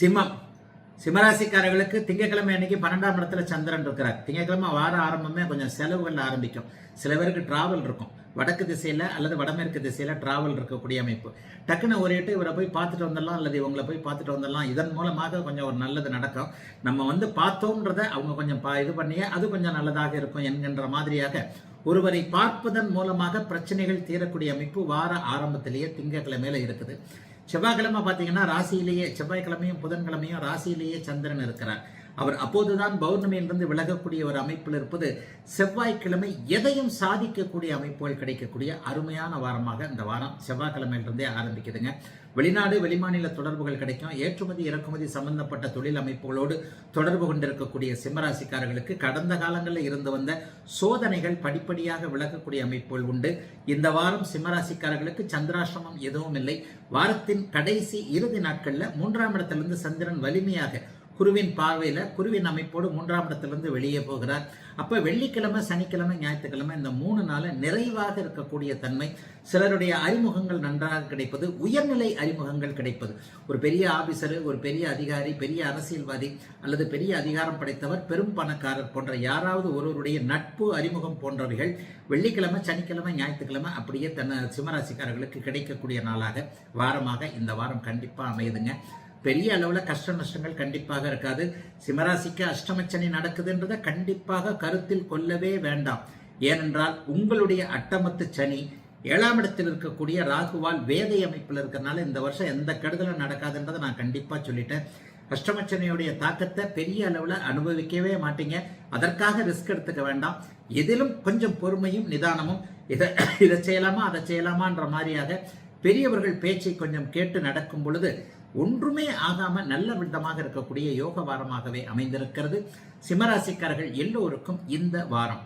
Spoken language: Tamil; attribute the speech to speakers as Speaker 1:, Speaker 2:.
Speaker 1: சிம்மம் சிம்மராசிக்காரர்களுக்கு திங்கட்கிழமை அன்னைக்கு பன்னெண்டாம் இடத்துல சந்திரன் இருக்கிறார். திங்கட்கிழமை வார ஆரம்பமே கொஞ்சம் செலவுகள் ஆரம்பிக்கும். சில பேருக்கு டிராவல் இருக்கும். வடக்கு திசையில் அல்லது வடமேற்கு திசையில் டிராவல் இருக்கக்கூடிய அமைப்பு. டக்குன்னு ஒரு எட்டு இவரை போய் பார்த்துட்டு வந்துடலாம் அல்லது இவங்களை போய் பார்த்துட்டு வந்துடலாம். இதன் மூலமாக கொஞ்சம் ஒரு நல்லது நடக்கும். நம்ம வந்து பார்த்தோன்றத அவங்க கொஞ்சம் பா- இது பண்ணியே அது கொஞ்சம் நல்லதாக இருக்கும் என்கின்ற மாதிரியாக ஒருவரை பார்ப்பதன் மூலமாக பிரச்சனைகள் தீரக்கூடிய அமைப்பு வார ஆரம்பத்திலேயே திங்கட்கிழமையில இருக்குது. செவ்வாய்க்கிழமை பார்த்தீங்கன்னா ராசியிலேயே செவ்வாய்க்கிழமையும் புதன்கிழமையும் ராசியிலேயே சந்திரன் இருக்கிறார். அவர் அப்போதுதான் பௌர்ணமியிலிருந்து விலகக்கூடிய ஒரு அமைப்பில் இருப்பது செவ்வாய்க்கிழமை எதையும் சாதிக்கக்கூடிய அமைப்புகள் கிடைக்கக்கூடிய அருமையான வாரமாக இந்த வாரம் செவ்வாய்க்கிழமையிலிருந்தே ஆரம்பிக்குதுங்க. வெளிநாடு வெளிமாநில தொடர்புகள் கிடைக்கும். ஏற்றுமதி இறக்குமதி சம்பந்தப்பட்ட தொழில் அமைப்புகளோடு தொடர்பு கொண்டிருக்கக்கூடிய சிம்மராசிக்காரர்களுக்கு கடந்த காலங்களில் இருந்து வந்த சோதனைகள் படிப்படியாக விலகக்கூடிய அமைப்புகள் உண்டு. இந்த வாரம் சிம்மராசிக்காரர்களுக்கு சந்திராசிரமம் எதுவும் இல்லை. வாரத்தின் கடைசி இறுதி நாட்களில் மூன்றாம் இடத்திலிருந்து சந்திரன் வலிமையாக குருவின் பார்வையில் குருவின் அமைப்போடு மூன்றாம் இடத்திலிருந்து வெளியே போகிறார். அப்போ வெள்ளிக்கிழமை சனிக்கிழமை ஞாயிற்றுக்கிழமை இந்த மூணு நாள் நிறைவாக இருக்கக்கூடிய தன்மை சிலருடைய அறிமுகங்கள் நன்றாக கிடைப்பது உயர்நிலை அறிமுகங்கள் கிடைப்பது. ஒரு பெரிய ஆபீசர் ஒரு பெரிய அதிகாரி பெரிய அரசியல்வாதி அல்லது பெரிய அதிகாரம் படைத்தவர் பெரும் பணக்காரர் போன்ற யாராவது ஒருவருடைய நட்பு அறிமுகம் போன்றவைகள் வெள்ளிக்கிழமை சனிக்கிழமை ஞாயிற்றுக்கிழமை அப்படியே தன்னை சிம்மராசிக்காரர்களுக்கு கிடைக்கக்கூடிய நாளாக வாரமாக இந்த வாரம் கண்டிப்பாக அமையுதுங்க. பெரிய அளவில் கஷ்ட நஷ்டங்கள் கண்டிப்பாக இருக்காது. சிம்மராசிக்கு அஷ்டமச்சனி நடக்குதுன்றதை கண்டிப்பாக கருத்தில் கொள்ளவே வேண்டாம். ஏனென்றால் உங்களுடைய அட்டமத்து சனி ஏழாம் இடத்தில் இருக்கக்கூடிய ராகுவால் வேதை அமைப்பில் இருக்கிறனால இந்த வருஷம் எந்த கெடுதலும் நடக்காதுன்றதை நான் கண்டிப்பாக சொல்லிட்டேன். அஷ்டமச்சனையுடைய தாக்கத்தை பெரிய அளவில் அனுபவிக்கவே மாட்டீங்க. அதற்காக ரிஸ்க் எடுத்துக்க வேண்டாம். எதிலும் கொஞ்சம் பொறுமையும் நிதானமும் இதை இதை செய்யலாமா அதை செய்யலாமான்ற மாதிரியாக பெரியவர்கள் பேச்சை கொஞ்சம் கேட்டு நடக்கும் பொழுது ஒன்றுமே ஆகாம நல்ல விதமாக இருக்கக்கூடிய யோக வாரமாகவே அமைந்திருக்கிறது. சிம்மராசிக்காரர்கள் எல்லோருக்கும் இந்த வாரம்